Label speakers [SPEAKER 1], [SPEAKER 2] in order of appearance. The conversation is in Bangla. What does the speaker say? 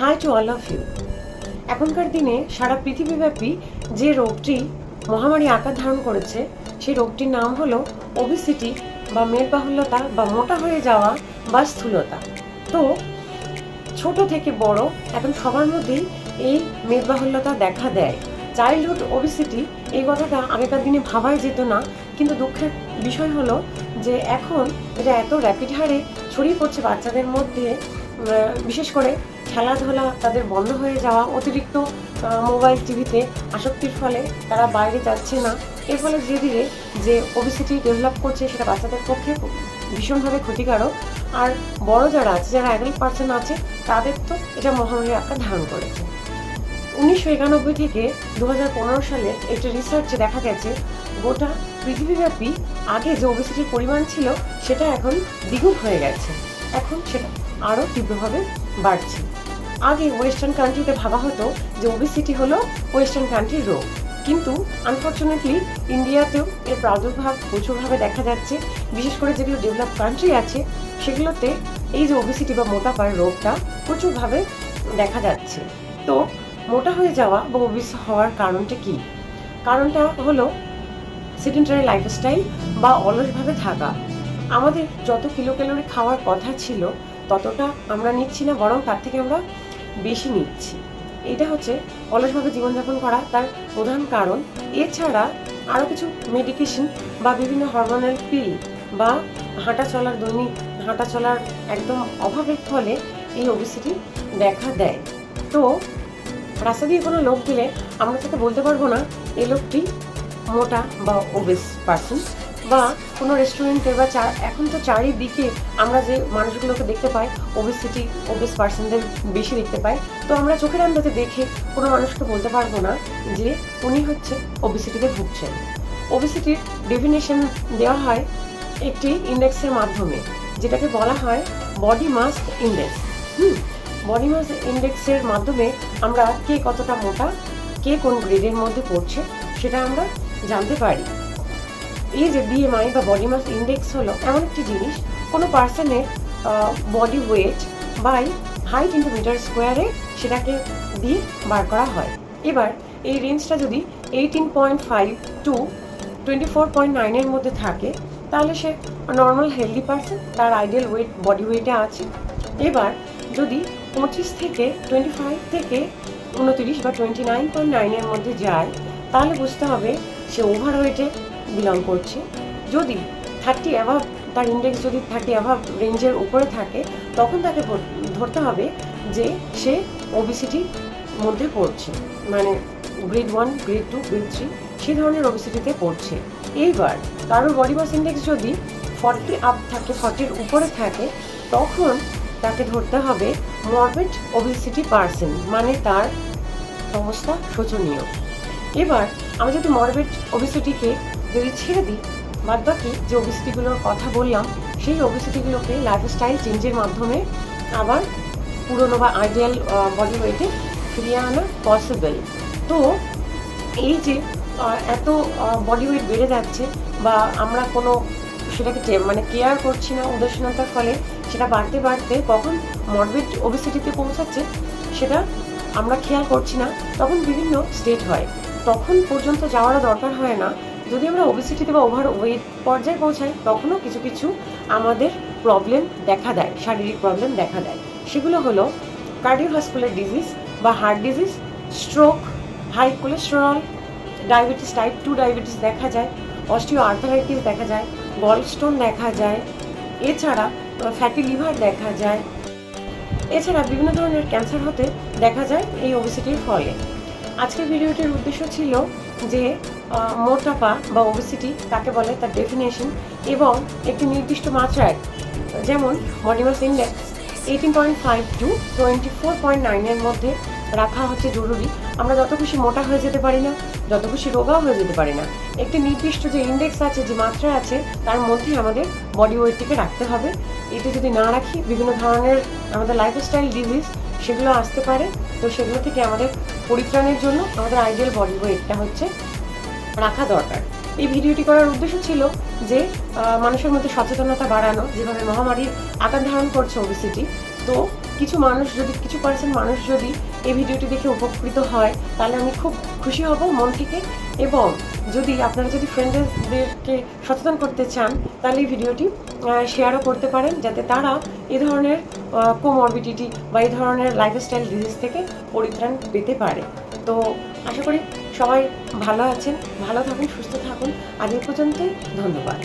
[SPEAKER 1] Hi to all of you এখনকার দিনে সারা পৃথিবীব্যাপী যে রোগটি মহামারী আকার ধারণ করেছে, সেই রোগটির নাম হলো ওবিসিটি বা মেদবাহুল্যতা বা মোটা হয়ে যাওয়া বা স্থূলতা। তো ছোট থেকে বড় এখন সবার মধ্যেই এই মেদবাহুল্যতা দেখা দেয়। চাইল্ডহুড ওবিসিটি এই কথাটা আগেকার দিনে ভাবাই যেত না, কিন্তু দুঃখের বিষয় হলো যে এখন এটা এত র্যাপিড হারে ছড়িয়ে পড়ছে বাচ্চাদের মধ্যে বিশেষ করে খেলাধুলা তাদের বন্ধ হয়ে যাওয়া, অতিরিক্ত মোবাইল টিভিতে আসক্তির ফলে তারা বাইরে যাচ্ছে না। এর ফলে ধীরে ধীরে যে ওবিসিটি ডেভেলপ করছে সেটা বাচ্চাদের পক্ষে ভীষণভাবে ক্ষতিকারক। আর বড় যারা আছে, যারা অ্যাডাল্ট পার্সন আছে, তাদের তো এটা মহামারীর আকার ধারণ করেছে। উনিশশো একানব্বই থেকে দু হাজার পনেরো সালে একটি রিসার্চে দেখা গেছে, গোটা পৃথিবীব্যাপী আগে যে ওবেসিটির পরিমাণ ছিল, সেটা এখন দ্বিগুণ হয়ে গেছে। এখন সেটা আরও তীব্রভাবে বাড়ছে। আগে ওয়েস্টার্ন কান্ট্রিতে ভাবা হতো যে ওবেসিটি হলো ওয়েস্টার্ন কান্ট্রির রোগ। কিন্তু আনফর্চুনেটলি ইন্ডিয়াতেও এর প্রাদুর্ভাব প্রচুরভাবে দেখা যাচ্ছে। বিশেষ করে যেগুলো ডেভেলপ কান্ট্রি আছে, সেগুলোতে এই যে ওবেসিটি বা মোটাপার রোগটা প্রচুরভাবে দেখা যাচ্ছে। তো মোটা হয়ে যাওয়া বা ওবিস হওয়ার কারণটা কি? কারণটা হলো সেডেন্টারি লাইফস্টাইল বা অলসভাবে থাকা। আমাদের যত কিলো ক্যালোরি খাওয়ার কথা ছিল, ততটা আমরা নিচ্ছি না, বরং তার থেকে আমরা বেশি নিচ্ছি। এটা হচ্ছে অলসভাবে জীবনযাপন করা তার প্রধান কারণ। এছাড়া আরও কিছু মেডিকেশন বা বিভিন্ন হরমোনাল পিল বা হাঁটা চলার দৈনিক, হাঁটা চলার একদম অভাবের ফলে এই ওবিসিটি দেখা দেয়। তো রাস্তা দিয়ে কোনো লোক গেলে আমরা তাকে বলতে পারব না এই লোকটি মোটা বা ওবেস পার্সন বা কোনো রেস্টুরেন্টে বা চা, এখন তো চারিদিকে আমরা যে মানুষগুলোকে দেখতে পাই ওবেসিটি ওবেস পার্সনদের বেশি দেখতে পাই, তো আমরা চোখের আন্দাতে দেখে কোনো মানুষকে বলতে পারব না যে উনি হচ্ছে ওবেসিটিতে ভুগছেন। ওবেসিটির ডেফিনেশন দেওয়া হয় একটি ইন্ডেক্সের মাধ্যমে, যেটাকে বলা হয় বডি মাস ইন্ডেক্স হুম বডি মাস ইন্ডেক্সের মাধ্যমে আমরা কে কতটা মোটা, কে কোন গ্রেডের মধ্যে পড়ছে, সেটা আমরা জানতে পারি। এই যে বিএমআই বা বডি মাস ইন্ডেক্স হলো, এমন একটি জিনিস, কোনো পার্সনের body weight by height into metre স্কোয়ারে সেটাকে দিয়ে বার করা হয়। এবার এই রেঞ্জটা যদি eighteen point five to twenty four point নাইনের মধ্যে থাকে, তাহলে সে নর্মাল হেলদি পার্সন তার আইডিয়াল ওয়েট বডি ওয়েটে আছে। এবার যদি পঁচিশ থেকে টোয়েন্টি ফাইভ থেকে উনতিরিশ বা টোয়েন্টি নাইন পয়েন্ট নাইনের মধ্যে যায়, তাহলে বুঝতে হবে সে ওভার ওয়েটে বিলং করছে। যদি থার্টি অ্যাভাব তার ইন্ডেক্স যদি থার্টি অ্যাভাব রেঞ্জের উপরে থাকে, তখন তাকে ধরতে হবে যে সে ওবিসিটির মধ্যে পড়ছে। মানে grade one grade two grade three সেই ধরনের ওবিসিটিতে পড়ছে। এইবার কারোর বডি মাস ইন্ডেক্স যদি ফর্টি আপ থাকে ফর্টির উপরে থাকে, তখন তাকে ধরতে হবে মরবিড ওবিসিটি পার্সন মানে তার অবস্থা শোচনীয়। এবার আমি যদি মরবিড ওবিসিটিকে যদি ছেড়ে দিই, বাদ বাকি যে ওবিসিটিগুলোর কথা বললাম, সেই ওবিসিটিগুলোকে লাইফস্টাইল চেঞ্জের মাধ্যমে আবার পুরনো বা আইডিয়াল বডি ওয়েটে ফিরিয়ে আনা পসিবল তো এই যে এত বডি ওয়েট বেড়ে যাচ্ছে বা আমরা কোনো সেটাকে মানে কেয়ার করছি না উদাসীনতার ফলে, সেটা বাড়তে বাড়তে কখন মরবিড ওবিসিটিতে পৌঁছাচ্ছে, সেটা আমরা খেয়াল করছি না, তখন বিভিন্ন স্টেট হয়। তখন পর্যন্ত যাওয়ারও দরকার হয় না। যদি আমরা ওবিসিটিতে বা ওভার ওয়েট পর্যায়ে পৌঁছাই, তখনও কিছু কিছু আমাদের প্রবলেম দেখা দেয়, শারীরিক প্রবলেম দেখা দেয়। সেগুলো হলো কার্ডিওভাস্কুলার ডিজিজ বা heart disease stroke high cholesterol diabetes type two diabetes দেখা যায় অস্টিও আর্থারাইটিস দেখা যায় গলস্টোন দেখা যায়, এছাড়া ফ্যাটি লিভার দেখা যায়। এছাড়া বিভিন্ন ধরনের ক্যান্সার হতে দেখা যায় এই ওবেসিটির ফলে। আজকের ভিডিওটির উদ্দেশ্য ছিল যে মোটাপা বা ওবেসিটি কাকে বলে তার ডেফিনেশন এবং একটি নির্দিষ্ট মাত্রায়, যেমন body mass index eighteen point five to twenty four point নাইনের মধ্যে রাখা হচ্ছে জরুরি। আমরা যত খুশি মোটা হয়ে যেতে পারি না, যত খুশি রোগাও হয়ে যেতে পারি না। একটি নির্দিষ্ট যে ইন্ডেক্স আছে, যে মাত্রা আছে, তার মধ্যে আমাদের বডি ওয়েটটিকে রাখতে হবে। এটি যদি না রাখি, বিভিন্ন ধরনের আমাদের লাইফস্টাইল ডিজিজ সেগুলো আসতে পারে। তো সেগুলো থেকে আমাদের পরিত্রাণের জন্য আমাদের আইডিয়াল বডি ওয়েটটা হচ্ছে রাখা দরকার। এই ভিডিওটি করার উদ্দেশ্য ছিল যে মানুষের মধ্যে সচেতনতা বাড়ানো, যেভাবে মহামারীর আকার ধারণ করছে ওবিসিটি তো কিছু মানুষ যদি, কিছু পার্সেন্ট মানুষ যদি এই ভিডিওটি দেখে উপকৃত হয়, তাহলে আমি খুব খুশি হব মন থেকে। এবং যদি আপনারা যদি ফ্রেন্ডদেরকে সচেতন করতে চান, তাহলে এই ভিডিওটি শেয়ারও করতে পারেন, যাতে তারা এ ধরনের কোমরবিডিটি বা এই ধরনের লাইফস্টাইল ডিজিজ থেকে পরিত্রাণ পেতে পারে। তো আশা করি সবাই ভালো আছেন, ভালো থাকুন, সুস্থ থাকুন। আজ পর্যন্তই, ধন্যবাদ।